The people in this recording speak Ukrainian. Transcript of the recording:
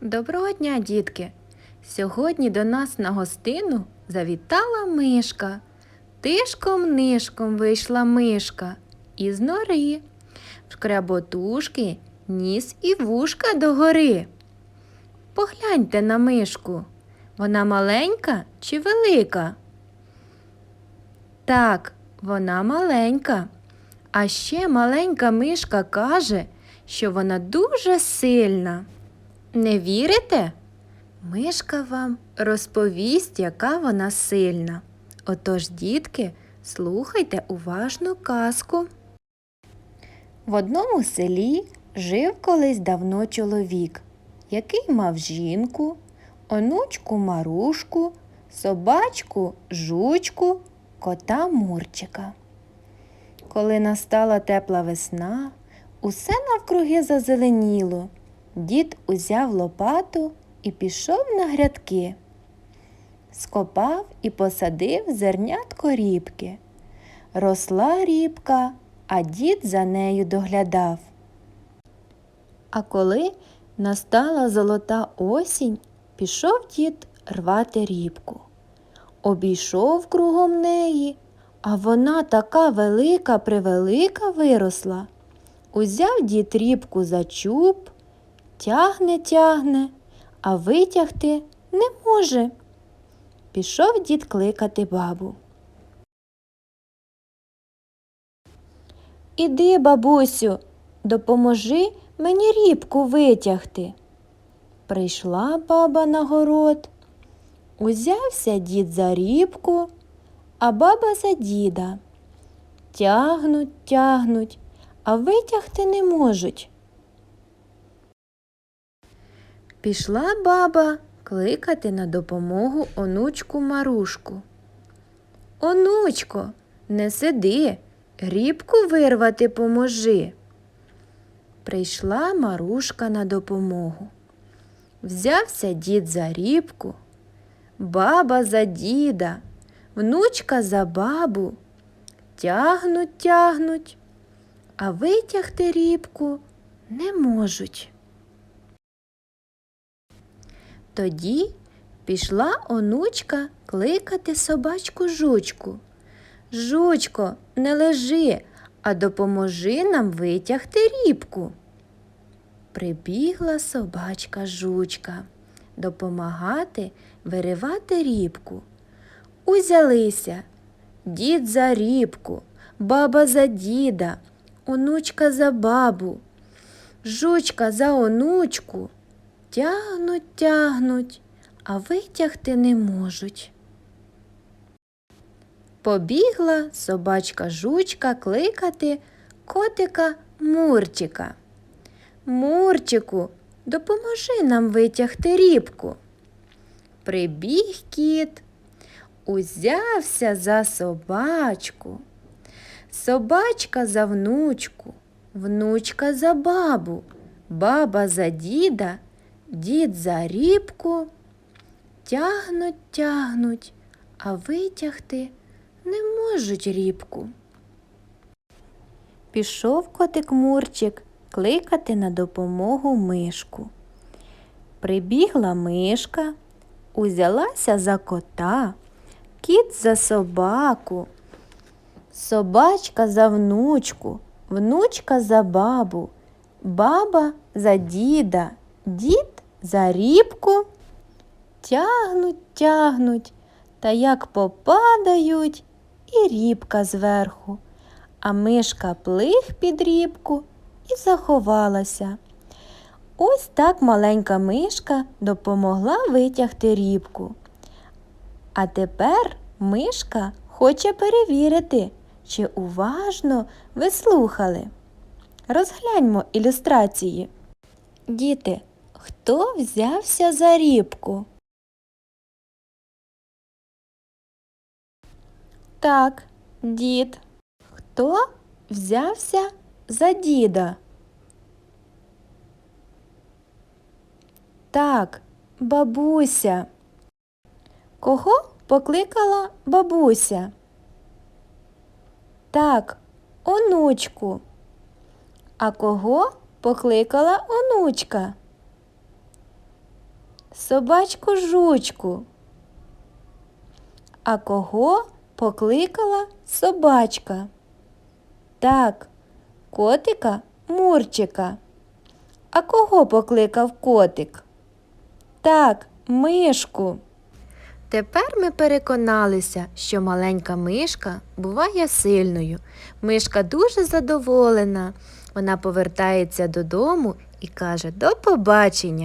Доброго дня, дітки! Сьогодні до нас на гостину завітала мишка. Тишком-нишком вийшла мишка із нори. В шкряботушки ніс і вушка догори. Погляньте на мишку. Вона маленька чи велика? Так, вона маленька. А ще маленька мишка каже, що вона дуже сильна. Не вірите? Мишка вам розповість, яка вона сильна. Отож, дітки, слухайте уважну казку. В одному селі жив колись давно чоловік, який мав жінку, онучку Марушку, собачку жучку, кота Мурчика. Коли настала тепла весна, усе навкруги зазеленіло. Дід узяв лопату і пішов на грядки. Скопав і посадив зернятко рібки. Росла рібка, а дід за нею доглядав. А коли настала золота осінь, пішов дід рвати рібку. Обійшов кругом неї, а вона така велика превелика виросла. Узяв дід рібку за чуб, тягне, тягне, а витягти не може. Пішов дід кликати бабу. Іди, бабусю, допоможи мені рібку витягти. Прийшла баба на город. Узявся дід за рібку, а баба за діда. Тягнуть, тягнуть, а витягти не можуть. Пішла баба кликати на допомогу онучку Марушку. Онучко, не сиди, рібку вирвати поможи. Прийшла Марушка на допомогу. Взявся дід за рібку, баба за діда, внучка за бабу. Тягнуть, тягнуть, а витягти рібку не можуть. Тоді пішла онучка кликати собачку жучку. Жучко, не лежи, а допоможи нам витягти рібку. Прибігла собачка жучка допомагати виривати рібку. Узялися дід за рібку, баба за діда, онучка за бабу, жучка за онучку. Тягнуть, тягнуть, а витягти не можуть. Побігла собачка жучка кликати котика Мурчика. Мурчику, допоможи нам витягти рібку. Прибіг кіт, узявся за собачку. Собачка за внучку, внучка за бабу, баба за діда. Дід за рібку тягнуть, тягнуть, а витягти не можуть рібку. Пішов котик Мурчик кликати на допомогу мишку. Прибігла мишка, узялася за кота, кіт за собаку, собачка за внучку, внучка за бабу, баба за діда, дід за рібку тягнуть, тягнуть, та як попадають і рібка зверху, а мишка плих під рібку і заховалася. Ось так маленька мишка допомогла витягти рібку. А тепер мишка хоче перевірити, чи уважно ви слухали. Розгляньмо ілюстрації. Діти, Хто взявся за рібку? Так, дід. Хто взявся за діда? Так, бабуся. Кого покликала бабуся? Так, онучку. А кого покликала онучка? Собачку жучку. А кого покликала собачка? Так, котика Мурчика. А кого покликав котик? Так, мишку. Тепер ми переконалися, що маленька мишка буває сильною. Мишка дуже задоволена. Вона повертається додому і каже до побачення.